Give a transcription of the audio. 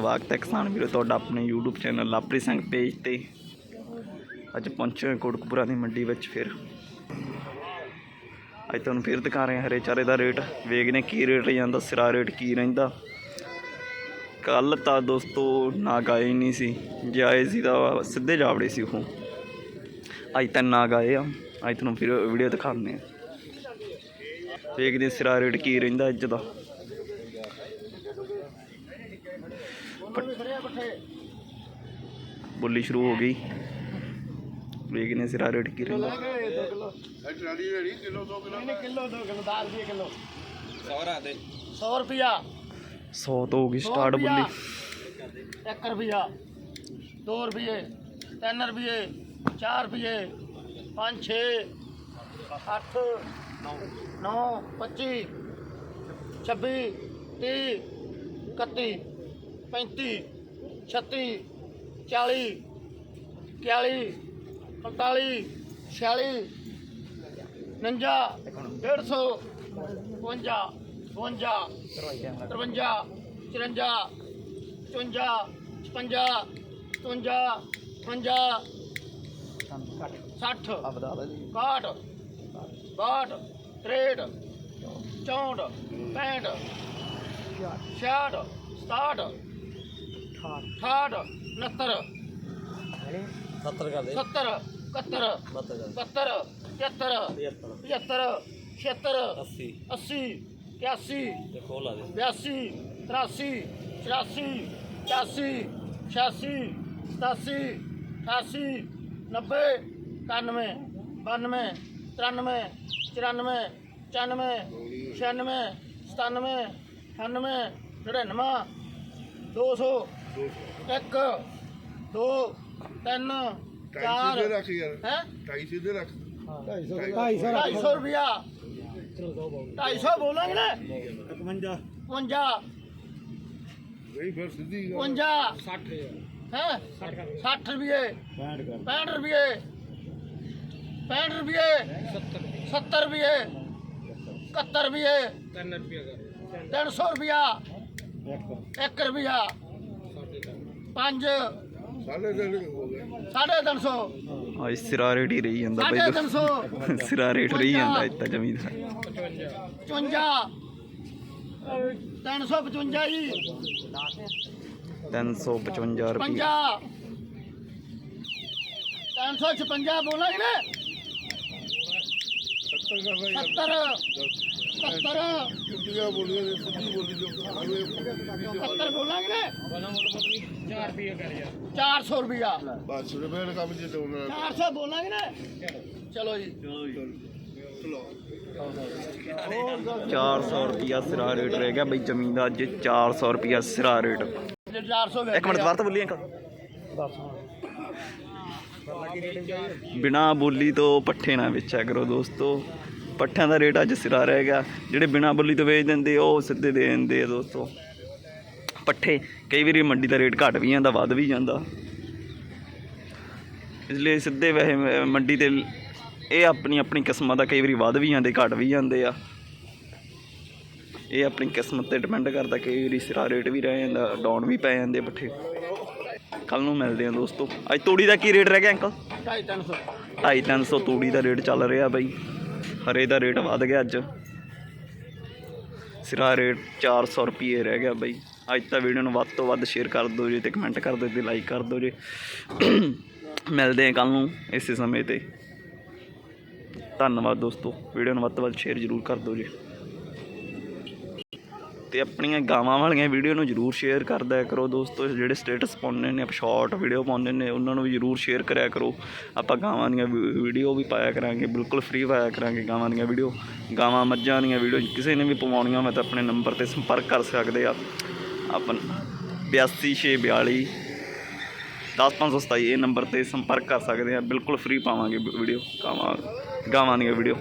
ਸਵਾਗਤ ਹੈ ਕਿਸਾਨ ਵੀਰੋ, ਤੁਹਾਡਾ ਆਪਣੇ YouTube channel Lapri Singh page ਤੇ। ਅੱਜ ਪਹੁੰਚੇ ਹਾਂ ਕੋਟਕਪੂਰਾ ਦੀ ਮੰਡੀ ਵਿੱਚ ਫਿਰ। ਅੱਜ ਤੁਹਾਨੂੰ ਫਿਰ ਦਿਖਾ ਰਹੇ ਹਾਂ ਹਰੇ ਚਾਰੇ ਦਾ ਰੇਟ। ਵੇਖਦੇ ਕੀ ਰੇਟ ਜਾਂਦਾ, ਸਿਰਾ ਰੇਟ ਕੀ ਰਹਿੰਦਾ। ਕੱਲ ਤਾਂ ਦੋਸਤੋ ਨਾ ਗਾਏ ਨਹੀਂ ਸੀ, ਜੇ ਆਏ ਸੀ ਤਾਂ ਸਿੱਧੇ ਜਾਵੜੇ ਸੀ ਉਹ। ਅੱਜ ਤਾਂ ਨਾ ਗਾਏ ਆ, ਅੱਜ ਤੁਹਾਨੂੰ ਫਿਰ ਵੀਡੀਓ ਦਿਖਾਉਂਦੇ ਆ ਵੇਖਦੇ ਸਿਰਾ ਰੇਟ ਕੀ ਰਹਿੰਦਾ ਅੱਜ ਦਾ। ਬੋਲੀ ਸ਼ੁਰੂ ਹੋ ਗਈ। ਵੇਖਦੇ ਹਾਂ ਸਿਰਾ ਰੇਟ ਕੀ ਰਹਿੰਦਾ। ਕਿਲੋ 2 ਕਿਲੋ 10 ਰੁਪਏ ਕਿਲੋ 100 ਰੁਪਿਆ 100 ਤੋਂ ਹੋ ਗਈ ਸਟਾਰਟ ਬੋਲੀ। 1 ਰੁਪਿਆ 2 ਰੁਪਏ 3 ਰੁਪਏ 4 ਰੁਪਏ 5 6 8 9 25 26 30 31 35 36 40 41 45 46 49 150 52 52 53 54 54 55 57 58 60 61 62 63 64 65 66 67 68 69 70 ਕਰ ਦੇ। 70 71 72 73 75 76 80 80 81 ਤੇ ਖੋਲ ਲਾ ਦੇ। ਬਿਆਸੀ ਤਰਾਸੀ ਚੁਰਾਸੀ ਪਚਾਸੀ ਛਿਆਸੀ ਸਤਾਸੀ ਅਠਾਸੀ ਨੱਬੇ ਇਕਾਨਵੇਂ ਬਾਨਵੇਂ ਤਰਾਨਵੇਂ ਚੁਰਾਨਵੇਂ ਪਚਾਨਵੇਂ ਛਿਆਨਵੇਂ ਸਤਾਨਵੇਂ ਅਠਾਨਵੇਂ ਨੜਿਨਵਾਂ ਦੋ ਸੌ। ਇੱਕ ਦੋ ਤਿੰਨ ਚਾਰ। ਸਿੱਧੇ ਰੱਖ ਯਾਰ। ਹੈ? ਢਾਈ ਰੱਖ। ਸੌ ਰੁਪਿਆ ਢਾਈ ਸੌ ਬੋਲਾਂਗੇ ਨਾ? 51 51 ਨਹੀਂ ਫਿਰ ਸਿੱਧੀ ਗੱਲ। 52 60 ਹੈ? 60 ਰੁਪਏ। 65 ਰੁਪਏ। 65 ਰੁਪਏ। 70 ਰੁਪਏ। 71 ਰੁਪਏ। 3 ਰੁਪਏ 300 ਰੁਪਿਆ 1 ਰੁਪਿਆ 5 ਸਾਢੇ ਤਿੰਨ ਹੋ ਗਏ। 350 ਅੱਜ ਸਿਰਾ ਰੇਟ ਹੀ ਰਹੀ ਜਾਂਦਾ ਬਾਈ 350 ਸਿਰਾ ਰੇਟ ਰਹੀ ਜਾਂਦਾ ਤਾਂ ਜ਼ਮੀਨ ਦਾ। 55 355 ਜੀ। 355 ਰੁਪਏ 50 356 ਬੋਲਾਂਗੇ ਨਾ 70 ਕਰ ਲੈ 70 70 ਛੁੱਟੀਆਂ ਬੋਲੀਆਂ ਨੇ ਸਿੱਧੀ ਬੋਲੀ ਜੋ ਆਵੇ 70 ਬੋਲਾਂਗੇ ਨਾ? 4 ਰੁਪਏ ਕਰ ਯਾਰ। 400 ਰੁਪਿਆ ਬਸ ਰੁਪਏ ਦਾ ਕੰਮ ਜੇ ਤੇ ਉਹਨਾਂ 400 ਬੋਲਾਂਗੇ ਨਾ? ਚਲੋ ਜੀ। ਚਲੋ 400 ਰੁਪਿਆ ਸਿਰਾ ਰੇਟ ਰਹਿ ਗਿਆ ਬਈ ਜ਼ਮੀਨ ਦਾ ਅੱਜ 400 ਰੁਪਿਆ ਸਿਰਾ ਰੇਟ। ਜੇ 400 ਇੱਕ ਮਿੰਟ ਦੁਬਾਰਾ ਤਾਂ ਬੋਲੀਆਂ ਕਰ ਬਿਨਾ ਬੋਲੀ ਤੋਂ ਪੱਠੇ ਨਾ ਵੇਚਿਆ ਕਰੋ ਦੋਸਤੋ। ਪੱਠਿਆਂ ਦਾ ਰੇਟ ਅੱਜ ਸਿਰਾ ਰਹਿ ਗਿਆ। ਜਿਹੜੇ ਬਿਨਾ ਬੋਲੀ ਤੋਂ ਵੇਚ ਦਿੰਦੇ ਉਹ ਸਿੱਧੇ ਦੇ ਦਿੰਦੇ ਆ ਦੋਸਤੋ। ਪੱਠੇ ਕਈ ਵਾਰੀ ਮੰਡੀ ਦਾ ਰੇਟ ਘਟ ਵੀ ਜਾਂਦਾ ਵੱਧ ਵੀ ਜਾਂਦਾ। ਇਸ ਲਈ ਸਿੱਧੇ ਵੈਸੇ ਮੰਡੀ ਤੇ ਇਹ ਆਪਣੀ ਆਪਣੀ ਕਿਸਮਤ ਦਾ ਕਈ ਵਾਰੀ ਵੱਧ ਵੀ ਜਾਂਦੇ ਘਟ ਵੀ ਜਾਂਦੇ ਆ। ਇਹ ਆਪਣੀ ਕਿਸਮਤ ਤੇ ਡਿਪੈਂਡ ਕਰਦਾ ਕਈ ਵਾਰੀ ਸਿਰਾ ਰੇਟ ਵੀ ਰਹਿ ਜਾਂਦਾ ਡਾਊਨ ਵੀ ਪੈ ਜਾਂਦੇ ਪੱਠੇ। ਕੱਲ ਨੂੰ ਮਿਲਦੇ ਆ ਦੋਸਤੋ। ਅੱਜ ਤੂੜੀ ਦਾ ਕੀ ਰੇਟ ਰਹਿ ਗਿਆ ਅੰਕਲ? 250 ਢਾਈ ਤਿੰਨ ਸੌ ਤੂੜੀ ਦਾ ਰੇਟ ਚੱਲ ਰਿਹਾ ਬਾਈ। ਹਰੇ ਦਾ ਰੇਟ ਵੱਧ ਗਿਆ ਅੱਜ। ਸਿਰਾ ਰੇਟ 400 ਰੁਪਏ ਰਹਿ ਗਿਆ ਬਾਈ। ਅੱਜ ਤਾਂ ਵੀਡੀਓ ਨੂੰ ਵੱਧ ਤੋਂ ਵੱਧ ਸ਼ੇਅਰ ਕਰ ਦਿਓ ਜੀ ਤੇ ਕਮੈਂਟ ਕਰ ਦਿਓ ਤੇ ਲਾਈਕ ਕਰ ਦਿਓ ਜੀ। ਮਿਲਦੇ ਹਾਂ ਕੱਲ ਨੂੰ ਇਸੇ ਸਮੇਂ ਤੇ। ਧੰਨਵਾਦ ਦੋਸਤੋ, ਵੀਡੀਓ ਨੂੰ ਵੱਧ ਤੋਂ ਵੱਧ ਸ਼ੇਅਰ ਜ਼ਰੂਰ ਕਰ ਦਿਓ ਜੀ। ਤੇ ਆਪਣੀਆਂ ਗਾਵਾਂ ਵਾਲੀਆਂ ਵੀਡੀਓ ਨੂੰ ਜਰੂਰ ਸ਼ੇਅਰ ਕਰਦਿਆ ਕਰੋ ਦੋਸਤੋ, ਜਿਹੜੇ ਸਟੇਟਸ ਪਾਉਂਦੇ ਨੇ ਸ਼ਾਰਟ ਵੀਡੀਓ ਪਾਉਂਦੇ ਨੇ, ਉਹਨਾਂ ਨੂੰ ਵੀ ਜਰੂਰ ਸ਼ੇਅਰ ਕਰਿਆ ਕਰੋ। ਆਪਾਂ ਗਾਵਾਂ ਦੀਆਂ ਵੀਡੀਓ ਵੀ ਪਾਇਆ ਕਰਾਂਗੇ, ਬਿਲਕੁਲ ਫ੍ਰੀ ਪਾਇਆ ਕਰਾਂਗੇ ਗਾਵਾਂ ਦੀਆਂ ਵੀਡੀਓ ਗਾਵਾਂ ਮੱਝਾਂ ਦੀਆਂ ਵੀਡੀਓ ਕਿਸੇ ਨੇ ਵੀ ਪਵਾਉਣੀਆਂ ਮੈਂ ਤਾਂ ਆਪਣੇ ਨੰਬਰ ਤੇ ਸੰਪਰਕ ਕਰ ਸਕਦੇ ਆ। ਆਪਨ 82642 10527 ਇਹ ਨੰਬਰ ਤੇ ਸੰਪਰਕ ਕਰ ਸਕਦੇ ਆ। ਬਿਲਕੁਲ ਫ੍ਰੀ ਪਾਵਾਂਗੇ ਵੀਡੀਓ ਗਾਵਾਂ ਗਾਵਾਂ ਦੀਆਂ ਵੀਡੀਓ